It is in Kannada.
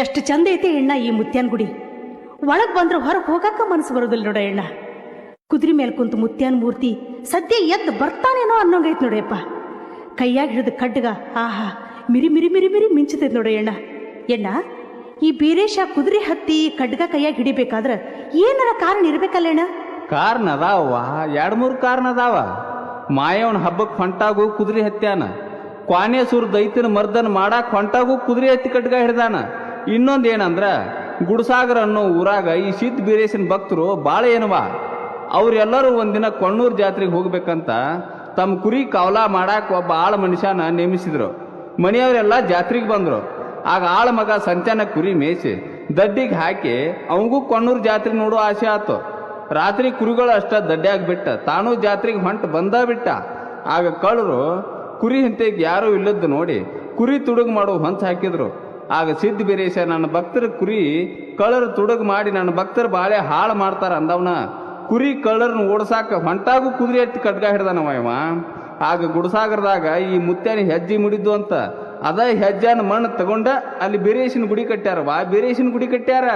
ಎಷ್ಟು ಚಂದ ಐತಿ ಎಣ್ಣ ಈ ಮುತ್ಯಾನ್ ಗುಡಿ. ಒಳಗ್ ಬಂದ್ರೆ ಹೊರಗೆ ಹೋಗಕ್ಕ ಮನಸ್ಸು ಬರೋದಿಲ್ಲ ನೋಡ ಎಣ್ಣ ಕುದುರೆ ಮೇಲೆ ಕುಂತು ಮುತ್ಯಾನ್ ಮೂರ್ತಿ ಸದ್ಯ ಎದ್ದು ಬರ್ತಾನೇನೋ ಅನ್ನೋಂಗೈತ್ ನೋಡಿಯಪ್ಪ ಕೈಯಾಗ ಹಿಡಿದು ಕಡ್ಗ, ಆಹಾ, ಮಿರಿ ಮಿರಿ ಮಿರಿ ಮಿರಿ ಮಿಂಚತೈತೆ ನೋಡ ಎಣ್ಣ ಎಣ್ಣ, ಈ ಬೀರೇಶ ಕುದುರೆ ಹತ್ತಿ ಕಡ್ಗ ಕೈಯಾಗ ಹಿಡಿಬೇಕಾದ್ರೆ ಏನಾರ ಕಾರಣ ಇರ್ಬೇಕಲ್ಲ ಅಣ್ಣ? ಕಾರಣ ಅದಾವ, ಎರಡು ಮೂರು ಕಾರಣ ಅದಾವ. ಮಾಯವನ ಹಬ್ಬಕ್ಕೆ ಹೊಂಟಾಗು ಕುದುರೆ ಹತ್ಯಾನ. ಕ್ವಾನೇಸೂರ್ ದೈತನ ಮರ್ದನ್ ಮಾಡಾಕ್ ಹೊಂಟಾಗು ಕುದುರೆ ಹತ್ತಿ ಕಟ್ಗ ಹಿಡ್ದಾನ. ಇನ್ನೊಂದು ಏನಂದ್ರೆ, ಗುಡ್ಸಾಗರ್ ಅನ್ನೋ ಊರಾಗ ಈ ಸಿದ್ಧ ಬೀರೇಶನ್ ಭಕ್ತರು ಭಾಳ ಏನವ, ಅವರೆಲ್ಲರೂ ಒಂದಿನ ಕೊಣ್ಣೂರು ಜಾತ್ರೆಗೆ ಹೋಗ್ಬೇಕಂತ ತಮ್ಮ ಕುರಿ ಕವಲ ಮಾಡಾಕ ಒಬ್ಬ ಆಳ ಮನುಷ್ಯನ ನೇಮಿಸಿದ್ರು. ಮನೆಯವರೆಲ್ಲ ಜಾತ್ರೆಗೆ ಬಂದರು. ಆಗ ಆಳ ಮಗ ಸಂಚಾನ ಕುರಿ ಮೇಯಿಸಿ ದಡ್ಡಿಗೆ ಹಾಕಿ ಅವಂಗೂ ಕೊಣ್ಣೂರು ಜಾತ್ರೆ ನೋಡೋ ಆಸೆ ಆತು. ರಾತ್ರಿ ಕುರಿಗಳು ಅಷ್ಟ ದಡ್ಡಿ ಬಿಟ್ಟ ತಾನೂ ಜಾತ್ರೆಗೆ ಹೊಂಟು ಬಂದ ಬಿಟ್ಟ. ಆಗ ಕಳ್ಳರು ಕುರಿ ಹಿಂತೆಗೆ ಯಾರೂ ಇಲ್ಲದ್ದು ನೋಡಿ ಕುರಿ ತುಡುಗು ಮಾಡೋ ಹೊಂಚು ಹಾಕಿದ್ರು. ಆಗ ಸಿದ್ಧ ಬೀರೇಶ ನನ್ನ ಭಕ್ತರ ಕುರಿ ಕಳ್ಳರು ತುಡುಗು ಮಾಡಿ ನನ್ನ ಭಕ್ತರ ಬಾಳೆ ಹಾಳು ಮಾಡ್ತಾರ ಅಂದವನ. ಕುರಿ ಕಳ್ಳರನ್ನ ಓಡ್ಸಾಕ ಹೊಂಟಾಗೂ ಕುದುರೆ ಎತ್ತಿ ಕಡ್ಗ ಹಿಡ್ದಾನವ ಇವ ಆಗ ಗುಡಸಾಗರದಾಗ ಈ ಮುತ್ಯಾನಿ ಹೆಜ್ಜೆ ಮುಡಿದ್ದು ಅಂತ. ಅದ ಹೆಜ್ಜಾನ ಮಣ್ಣು ತಗೊಂಡ ಅಲ್ಲಿ ಬೀರೇಶಿನ ಗುಡಿ ಕಟ್ಟ್ಯಾರ. ವಾ, ಬೀರೇಶಿನ ಗುಡಿ ಕಟ್ಟ್ಯಾರ.